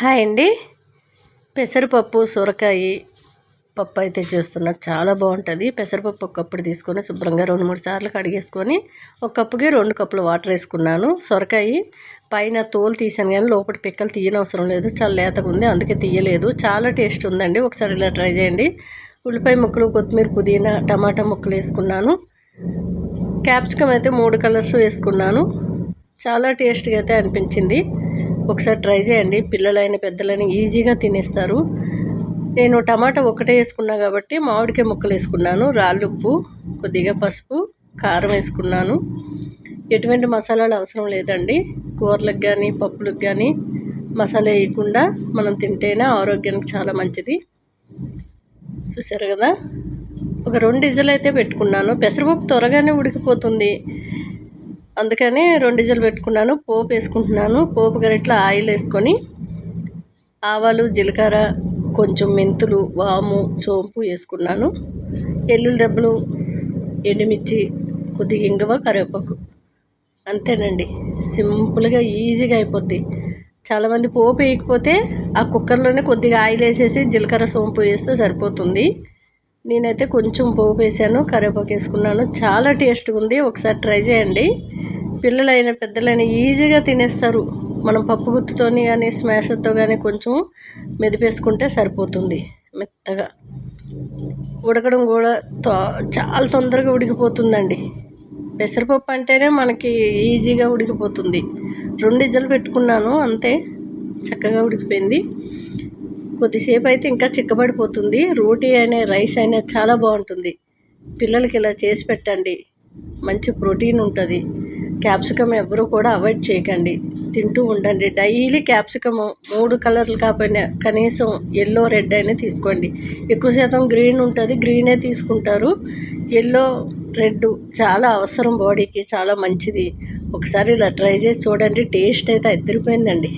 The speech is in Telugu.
హాయ్ అండి. పెసరపప్పు సొరకాయ పప్పు అయితే చేస్తున్నా. చాలా బాగుంటుంది. పెసరపప్పు ఒక కప్పుడు తీసుకొని శుభ్రంగా రెండు మూడు సార్లు కడిగేసుకొని ఒక కప్పుకి రెండు కప్పులు వాటర్ వేసుకున్నాను. సొరకాయ పైన తోలు తీసాను కానీ లోపల పిక్కలు తీయనవసరం లేదు. చాలా లేతగా ఉంది అందుకే తీయలేదు. చాలా టేస్ట్ ఉందండి. ఒకసారి ఇలా ట్రై చేయండి. ఉల్లిపాయ ముక్కలు కొత్తిమీర పుదీనా టమాటా ముక్కలు వేసుకున్నాను. క్యాప్సికమ్ అయితే మూడు కలర్స్ వేసుకున్నాను. చాలా టేస్ట్గా అయితే అనిపించింది. ఒకసారి ట్రై చేయండి. పిల్లలైన పెద్దలని ఈజీగా తినేస్తారు. నేను టమాటా ఒకటే వేసుకున్నా కాబట్టి మామిడికాయ ముక్కలు వేసుకున్నాను. రాళ్ళుప్పు కొద్దిగా పసుపు కారం వేసుకున్నాను. ఎటువంటి మసాలాలు అవసరం లేదండి. కూరలకు కానీ పప్పులకు కానీ మసాలా వేయకుండా మనం తింటేనే ఆరోగ్యానికి చాలా మంచిది. చూసారు కదా? ఒక రెండు ఇజలు అయితే పెట్టుకున్నాను. పెసరపప్పు త్వరగానే ఉడికిపోతుంది. అందుకని రెండు డీజిల్ పెట్టుకున్నాను పోపు వేసుకుంటున్నాను. పోపు గరిట్లో ఆయిల్ వేసుకొని ఆవాలు జీలకర్ర కొంచెం మెంతులు వాము సోంపు వేసుకున్నాను. ఎల్లుల్లి దెబ్బలు ఎండుమిర్చి కొద్దిగా ఇంగవ కరివేపాకు. అంతేనండి. సింపుల్గా ఈజీగా అయిపోద్ది. చాలామంది పోపు వేయకపోతే ఆ కుక్కర్లోనే కొద్దిగా ఆయిల్ వేసేసి జీలకర్ర సోంపు వేస్తే సరిపోతుంది. నేనైతే కొంచెం పోపు వేసాను కరివేపాకు వేసుకున్నాను. చాలా టేస్ట్గా ఉంది. ఒకసారి ట్రై చేయండి. పిల్లలైన పెద్దలైన ఈజీగా తినేస్తారు. మనం పప్పు గుత్తుతోని కానీ స్మాషర్తో కానీ కొంచెం మెదిపేసుకుంటే సరిపోతుంది మెత్తగా. ఉడకడం కూడా చాలా తొందరగా ఉడికిపోతుందండి. పెసరపప్పు అంటేనే మనకి ఈజీగా ఉడికిపోతుంది. రెండు ఇజ్జలు పెట్టుకున్నాను అంతే. చక్కగా ఉడికిపోయింది. కొద్దిసేపు అయితే ఇంకా చిక్కబడిపోతుంది. రోటీ అయినా రైస్ అయినా చాలా బాగుంటుంది. పిల్లలకి ఇలా చేసి పెట్టండి. మంచి ప్రోటీన్ ఉంటుంది. క్యాప్సికమ్ ఎవరు కూడా అవాయిడ్ చేయకండి. తింటూ ఉండండి. డైలీ క్యాప్సికమ్ మూడు కలర్లు కాకపోయినా కనీసం ఎల్లో రెడ్ అయినా తీసుకోండి. ఎక్కువ శాతం గ్రీన్ ఉంటుంది. గ్రీనే తీసుకుంటారు. ఎల్లో రెడ్ చాలా అవసరం బాడీకి. చాలా మంచిది. ఒకసారి ఇలా ట్రై చేసి చూడండి. టేస్ట్ అయితే అద్దరిపోయిందండి.